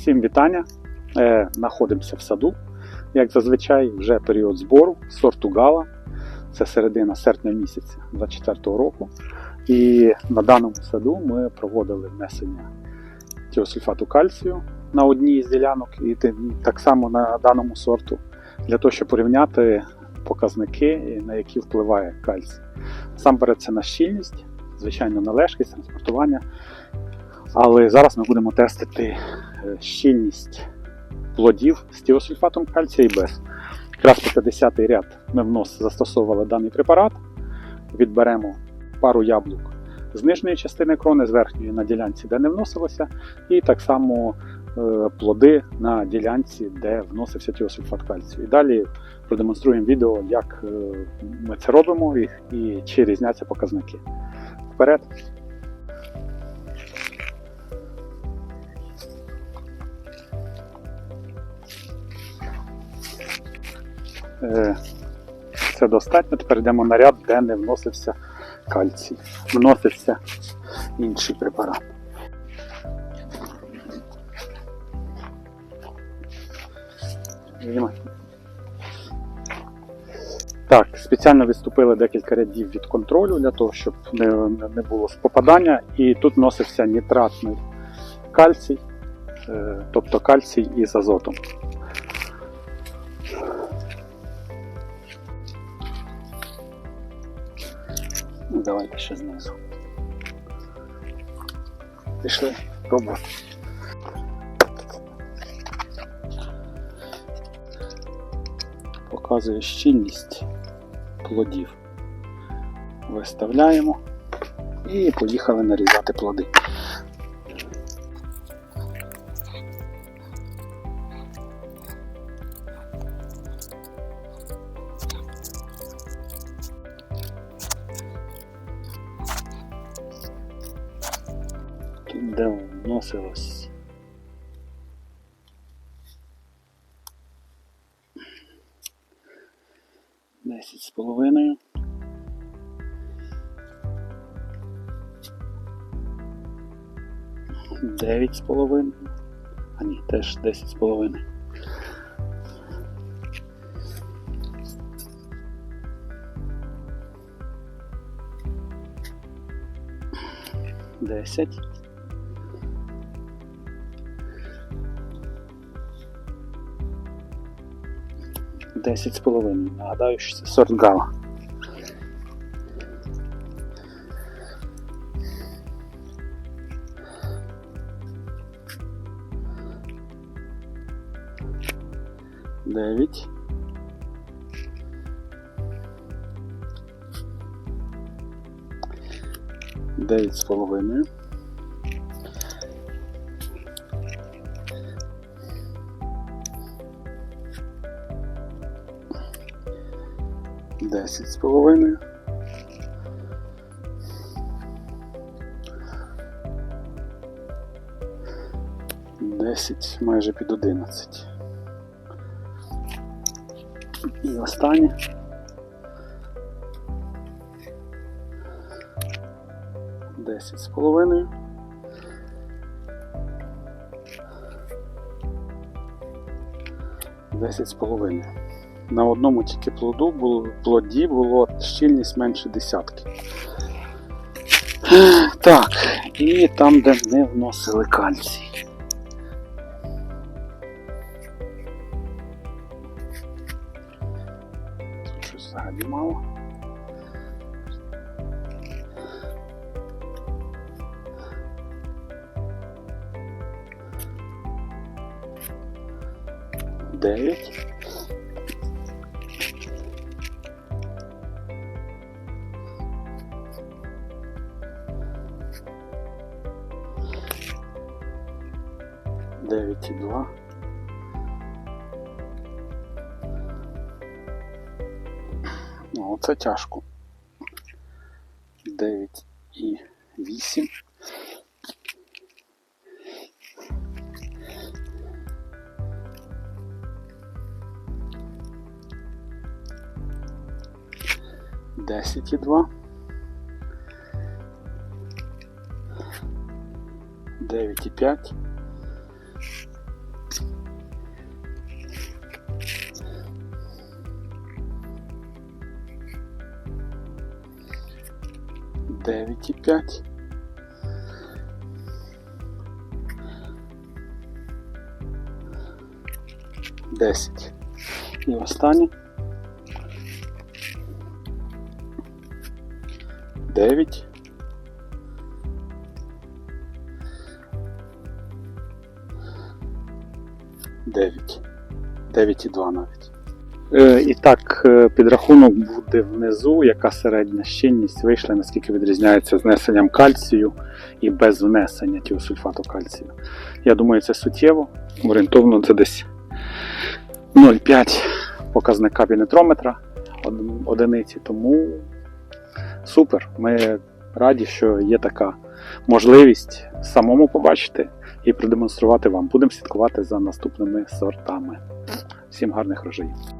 Всім вітання. Е, Знаходимося в саду. Як зазвичай, вже період збору сорту Гала. Це середина серпня місяця 2024 року. І на даному саду ми проводили внесення тіосульфату кальцію на одній з ділянок, і так само на даному сорту, для того, щоб порівняти показники, на які впливає кальцій. Насамперед це на щільність, звичайно, на лежкість, транспортування. Але зараз ми будемо тестити щільність плодів з тіосульфатом кальція і без. Якраз по 50 ряд ми внос застосовували даний препарат. Відберемо пару яблук з нижньої частини крони, з верхньої на ділянці, де не вносилося, і так само е, плоди на ділянці, де вносився тіосульфат кальцію. І далі продемонструємо відео, як е, ми це робимо і чи різняться показники. Вперед! Це достатньо. Тепер йдемо на ряд, де не вносився кальцій. Вносився інший препарат. Так, спеціально відступили декілька рядів від контролю для того, щоб не, не було попадання. І тут вносився нітратний кальцій, е, тобто кальцій із азотом. Ну, давайте ще знизу. Пішли, пробувати. Показує щільність плодів. Виставляємо і поїхали нарізати плоди. Де вносилось. Десять з половиною. Дев'ять з половиною. А ні, теж десять з половиною. Десять. Десять з половиною. Нагадаю, що це сорт гала. Дев'ять. Дев'ять з половиною. Десять з половиною. Десять майже під одинадцять. І останнє. Десять з половиною. Десять з половиною. На одному тільки плоду було, плоді було щільність менше десятки. Так, і там, де не вносили кальцій. Тут щось взагалі мало. Дев'ять. Дев'ять і два. Ну, це тяжко. Дев'ять і вісім. Десять і два. Дев'ять і п'ять. Дев'ять і п'ять. Десять. І останнє. Дев'ять. Дев'ять. Дев'ять і два навіть. Е, І так, е, підрахунок буде внизу, яка середня щільність вийшла, наскільки відрізняється з внесенням кальцію і без внесення тіосульфату кальцію. Я думаю, це суттєво. Орієнтовно це десь 0,5 показника біметрометра од- одиниці. Тому супер. Ми раді, що є така можливість самому побачити і продемонструвати вам. Будемо слідкувати за наступними сортами. Всім гарних рожаїв.